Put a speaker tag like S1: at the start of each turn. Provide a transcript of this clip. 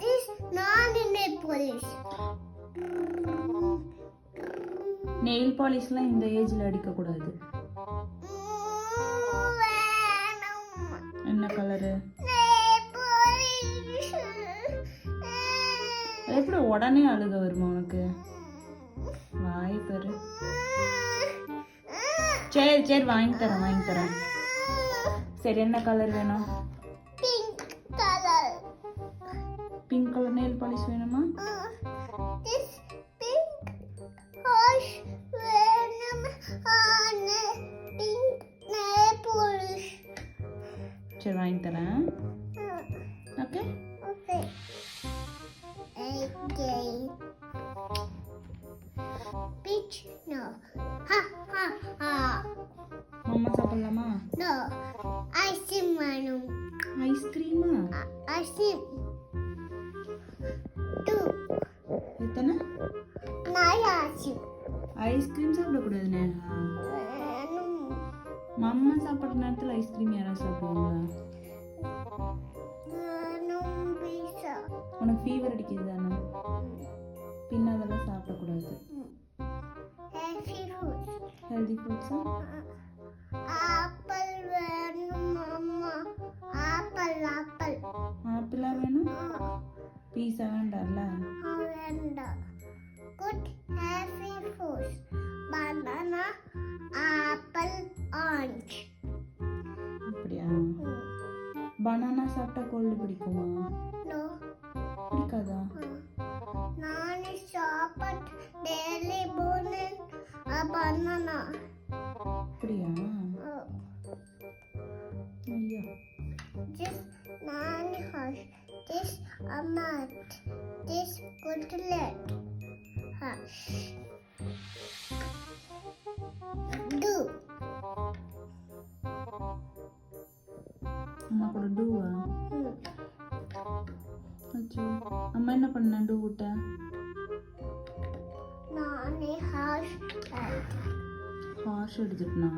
S1: This non-nail polish.
S2: Nail பாலிஷ்லாம் இந்த ஏஜில் அடிக்கக்கூடாது
S1: Mm, வேணாம்.
S2: என்ன கலரு. எப்படி உடனே அழுக வருமா உனக்கு வாய் பெரு சரி சரி வாங்கி தரேன் வாங்கி தரேன் சரி என்ன கலர் வேணும் சரி வாங்கி தரேன்
S1: Uh,
S2: okay.
S1: Peach, no. Ha ha ha.
S2: மாமா சாப்பிடலாமா
S1: No. Ice cream, Manu.
S2: ஐஸ்கிரீமா
S1: I- Ice cream. Two.
S2: எத்தனை
S1: Nine ice cream.
S2: Ice cream சாப்பிடக்கூடாது நேஹா
S1: Venom.
S2: மாமா சாப்பிட்ற நேரத்தில் ஐஸ்கிரீம் யாராவது சாப்பிடுவாங்களா. உனக்கு ஃபீவர் அடிக்குது தானே? பின்ன அதெல்லாம் சாப்பிடக்கூடாது. ஹெல்தி ஃப்ரூட்ஸா
S1: Apple வேணும் அம்மா ஆப்பிள் ஆப்பிள்.
S2: ஆப்பிளா வேணும்? பீஸா வேண்டாம்ல?
S1: பனானா
S2: சாப்பிட்டா கோல்டு பிடிக்குமா பிடிக்காதா
S1: நான் சாப்பிட் டெய்லி போனேன் பனானா
S2: அப்படியா ஐயோ
S1: This nine hush. This a mat. This good leg. Hush. అమ్మ
S2: కూడా డూవా అచ్చు అమ్మ ఎన్న పడిన
S1: డూ ఊట
S2: హార్ష్ హార్ష్
S1: ఎడుతున్నా